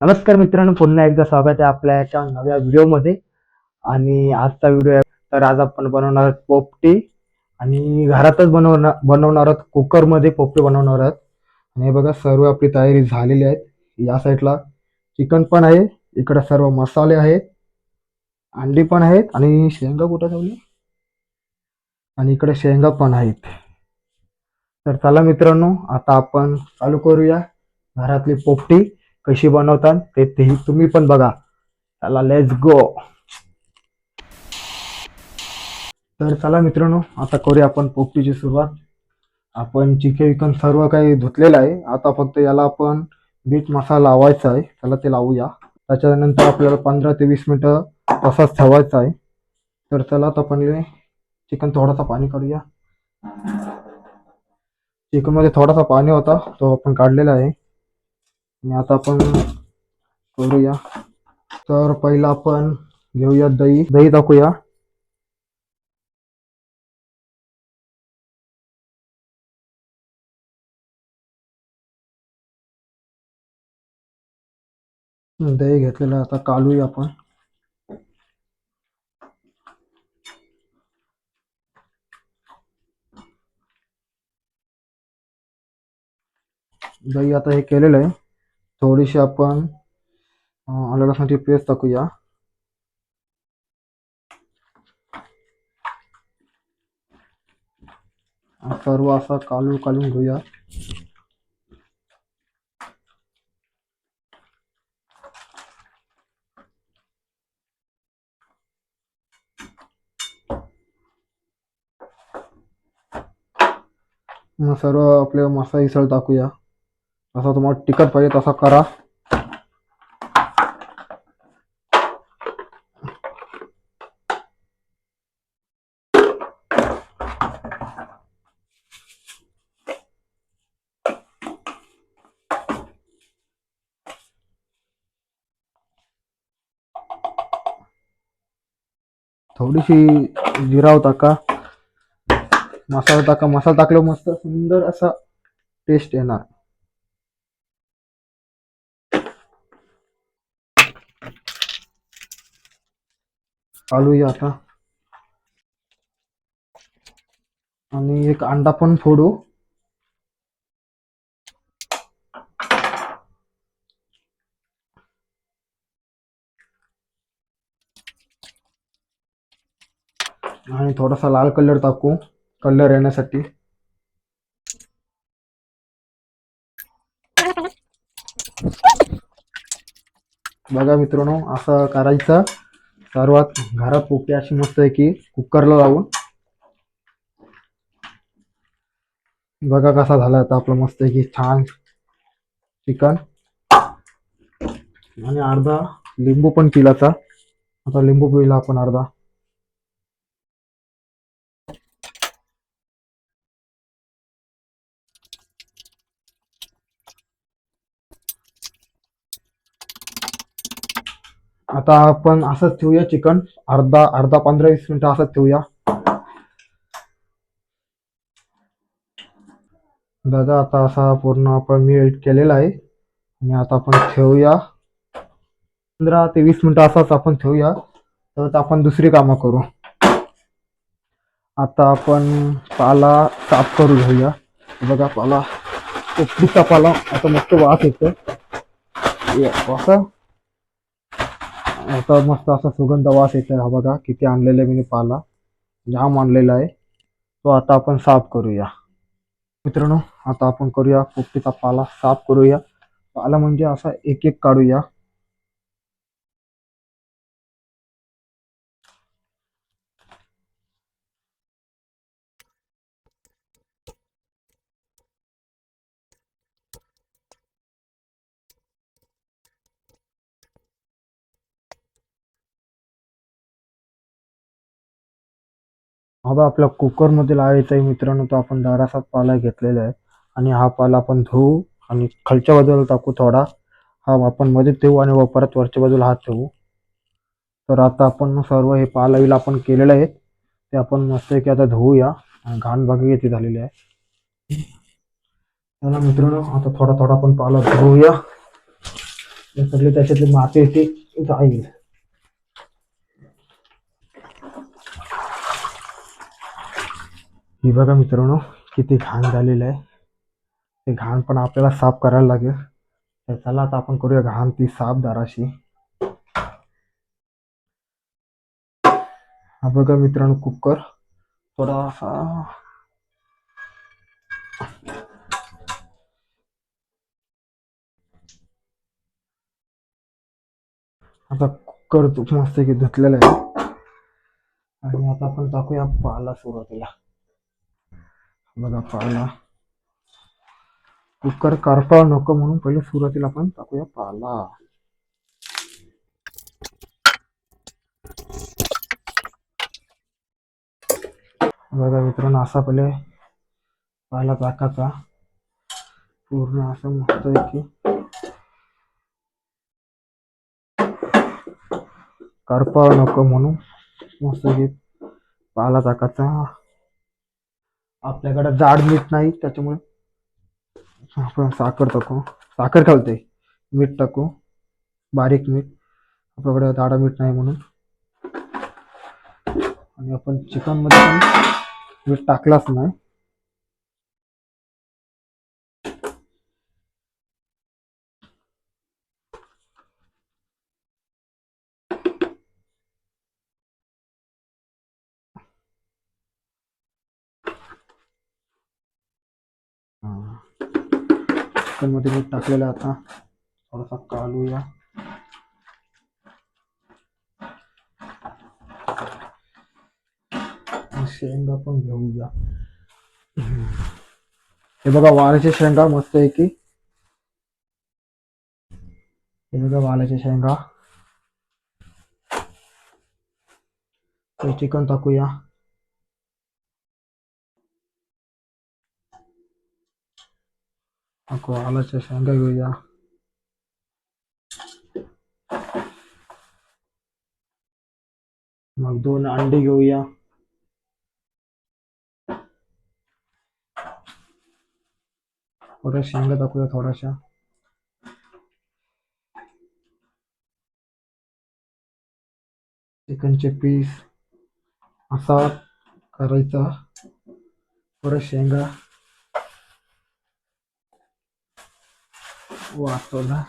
नमस्कार मित्रांनो पुन्हा एकदा स्वागत आहे आपल्या एका नव्या व्हिडिओमध्ये. आणि आजचा व्हिडिओ आहे तर आज आपण बनवणार आहोत पोपटी. आणि घरातच बनवणार बनवणार आहोत कुकरमध्ये पोपटी बनवणार आहोत. आणि हे बघा सर्व आपली तयारी झालेली आहे. या साईडला चिकन पण आहे इकडं सर्व मसाले आहेत अंडी पण आहेत आणि शेंगा कुठं ठेवली आणि इकडे शेंगा पण आहेत. तर चला मित्रांनो आता आपण चालू करूया घरातली पोपटी. कशी बनवतात ते तेही तुम्ही पण बघा. चला लेट्स गो तर चला मित्रांनो आता करूया आपण पोपटीची सुरुवात. आपण चिकन विकन सर्व काही धुतलेलं आहे. आता फक्त याला आपण बीट मसाला लावायचा आहे. त्याला ते लावूया. त्याच्यानंतर आपल्याला पंधरा ते वीस मिनटं तसाच ठेवायचा आहे. तर चला आता आपण चिकन थोडासा पाणी काढूया. चिकनमध्ये थोडासा पाणी होता तो आपण काढलेला आहे. आणि आता आपण करूया. तर पहिला आपण घेऊया दही. दही टाकूया. दही घेतलेलं आता कालूया आपण. दही आता हे केलेलं आहे. थोडीशी आपण अं, आलं लसणाची पेस्ट टाकूया सर्व असा कालू कालून घेऊया. मग सर्व आपले मसाला इसळ टाकूया. जसा तुम्हाला तिखट पाहिजे तसा करा. थोडीशी जिराव टाका. मसाला टाका. मसाला टाकल्यावर मस्त सुंदर असा टेस्ट येणार. चालूया आता. आणि एक अंडा पण फोडू. आणि थोडासा लाल कलर टाकू कलर येण्यासाठी. बघा मित्रांनो असं करायचं. सर्वात घरात पोपटी अशी मस्त आहे की कुकरला लावून. बघा कसा झाला आता आपलं मस्त आहे की छान चिकन. आणि अर्धा लिंबू पण पिलाचा आता लिंबू पिला आपण अर्धा. आता आपण असंच ठेवूया चिकन. अर्धा अर्धा पंधरा वीस मिनिटं असंच ठेवूया. दादा आता असा पूर्ण आपण मी केलेला आहे. आणि आता आपण ठेवूया. पंधरा ते वीस मिनिटं असाच आपण ठेवूया. तर आपण दुसरी कामं करू. आता आपण पाला साफ करू घेऊया. बघा पाला. पाला आता मस्त वास येतो असं. आता मस्त असा सुगंध वास येतोय हा बघा किती आणलेला आहे मी पाला. जाम आणलेला आहे. तो आता आपण साफ करूया. मित्रांनो आता आपण करूया पोपटीचा पाला साफ करूया. पाला म्हणजे असा एक एक काढूया. हा बा आपल्या कुकरमध्ये लावायचा आहे मित्रांनो तो आपण जरासा पाला घेतलेला आहे. आणि हा पाला आपण धुवू आणि खालच्या बाजूला टाकू थोडा. हा आपण मध्ये ठेवू आणि व परत वरच्या बाजूला हात ठेवू. तर आता आपण सर्व हे पालावीला आपण केलेलं आहे. ते आपण मस्त की आता धुवूया. आणि घाण बाकी किती झालेली आहे. चला मित्रांनो आता थोडा थोडा आपण पाला धुवूया. हे सगळे त्याच्यातली माती येते ती जाईल. ही बघा मित्रांनो किती घाण झालेलं आहे. ते घाण पण आपल्याला साफ करायला लागेल. तर चला आता आपण करूया घाण ती साफ दाराशी. हा बघा मित्रांनो कुकर. थोडासा. आता कुकर तू मस्त की धुतलेला आहे. आणि आता आपण टाकूया पाला सुरुवातीला. बघा पाला. कुकर करपाळ नको म्हणून पहिले सुरुवातीला आपण टाकूया पाला. बघा मित्रांनो असा पहिले पाला टाकायचा. पूर्ण असं मस्त की करपाळ नको म्हणून मस्त की पाला टाकायचा. आपल्याकडं जाड मीठ नाही त्याच्यामुळे आपण साखर टाकू. साखर घालते मीठ टाकू. बारीक मीठ. आपल्याकडे जाडा मीठ नाही म्हणून. आणि आपण चिकनमध्ये पण मीठ टाकलाच नाही. चिकनमध्ये मीठ टाकलेलं आता. थोडासा कालूया शेंगा पण घेऊया हे बघा वालाच्या शेंगा मस्त आहे की हे बघा वालाच्या शेंगा. चिकन टाकूया. नको वालाच्या शेंगा घेऊया मग दोन अंडे घेऊया थोड्या शेंगा टाकूया थोड्याशा चिकनचे पीस असा करायचा थोड्या वाटोला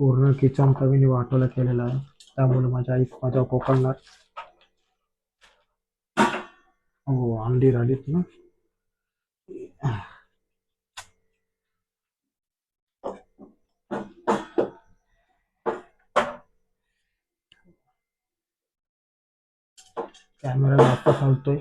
पूर्ण किचन कवीने वाटोला केलेला आहे. त्यामुळे माझ्या आई माझ्या कोकणात. हो अंडी राहिलीत ना. कॅमेरा वापस चालतोय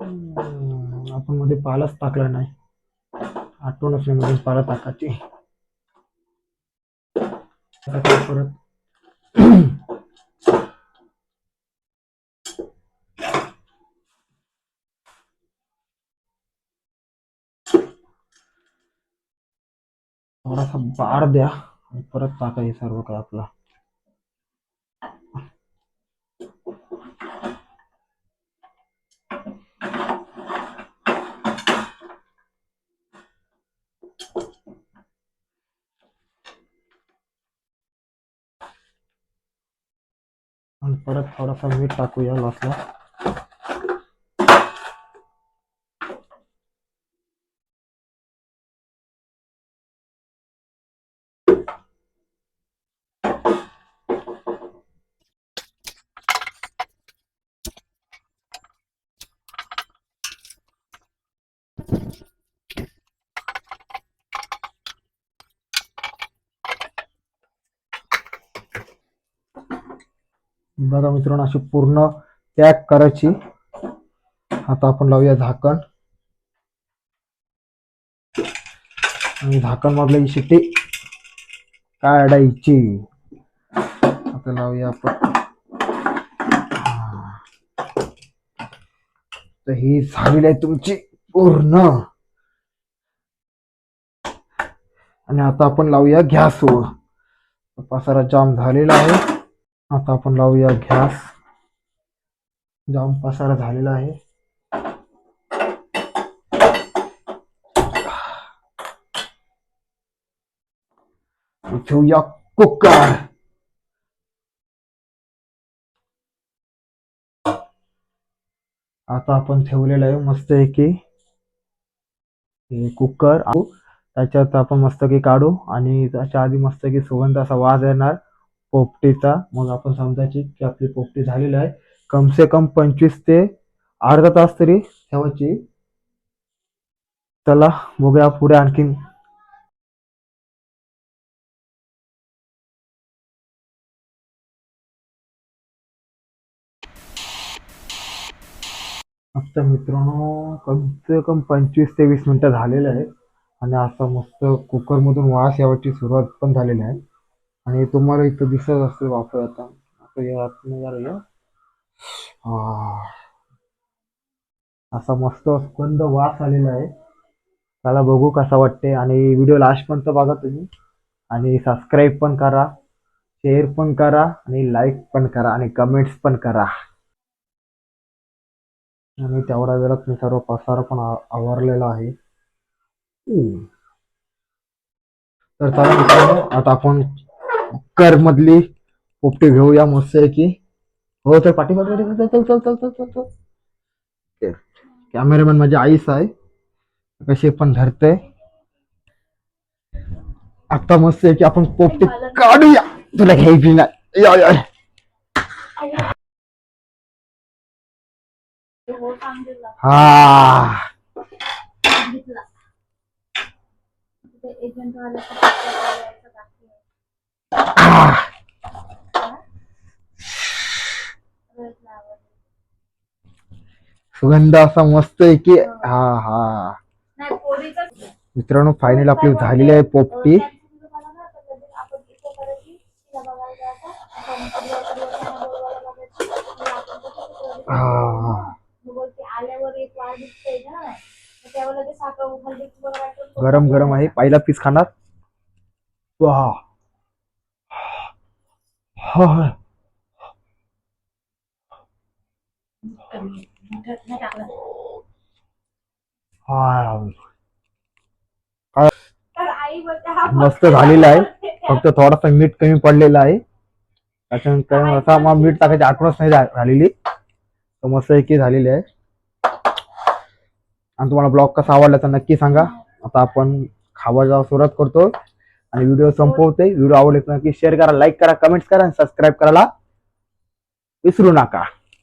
आपण मध्ये पालच टाकला नाही. आठवण नाही मध्ये म्हणजे पाला टाकायची परत? थोडासा बार द्या आणि परत टाकायचं सर्व काय आपला आणि परत थोडासा मीठ टाकूया लॉसला बघा मित्रांनो अशी पूर्ण पॅक करायची. आता आपण लावूया झाकण. आणि झाकण मधलं ही शिट्टी काढायची. आता लावूया आपण. तर ही झालेली आहे तुमची पूर्ण. आणि आता आपण लावूया गॅसवर पसारा जाम झालेला आहे. आता आपण लावूया गॅस. जाऊन पसारा झालेला आहे. ठेवूया कुकर. आता आपण ठेवलेलं आहे मस्त की कुकर. त्याच्यात आपण मस्तकी काढू आणि त्याच्या आधी मस्तकी सुगंध असा वाज येणार. पोपटीचा. मग आपण समजायची की आपली पोपटी झालेली आहे. कम से कम पंचवीस ते अर्धा तास तरी ठेवायची. चला बघूया पुढे आणखीन. आता मित्रांनो कम से कम पंचवीस ते वीस मिनिटं झालेलं आहे आणि असं मस्त कुकरमधून वास यावरची सुरुवात पण झालेली आहे. आणि तुम्हाला इथं दिसत असेल वापर आता आता या आतमध्ये असा मस्त स्पंद वास आलेला आहे. त्याला बघू कसा वाटते आणि व्हिडिओ लास्टपर्यंत बघा तुम्ही. आणि सबस्क्राईब पण करा शेअर पण करा आणि लाईक पण करा आणि कमेंट्स पण करा. आणि तेवढ्या वेळात मी सर्व पसारा पण आवरलेला आहे. तर चला मित्रांनो आता आपण कर मधली पोपटी घेऊया मस्त आहे की हो तर पाठी चल चल चल चल चल चल. कॅमेरामॅन माझी आईस आहे. कशी पण धरते. आता मस्त आहे की आपण पोपटी काढूया. तुला घ्यायची नाही. या, या. हा. एजंट सुगंध असा मस्त आहे की हा हा. मित्रांनो फायनल आपली झालेली आहे पोपटी. हा. गरम गरम आहे. पहिला पीस खाणार. वा हा. हा हा मस्त झालेलं आहे. फक्त थोडासा मीठ कमी पडलेलं आहे. त्याच्यानंतर असा मग मीठ टाकायची आठवणच नाही झालेली. तर मस्त आहे की झालेली आहे. आणि तुम्हाला ब्लॉग कसा आवडला तर नक्की सांगा. आता आपण खावायला सुरुवात करतो आणि व्हिडिओ संपवते. व्हिडिओ आवडले नक्की शेअर करा लाईक करा कमेंट्स करा आणि सबस्क्राईब करायला विसरू नका.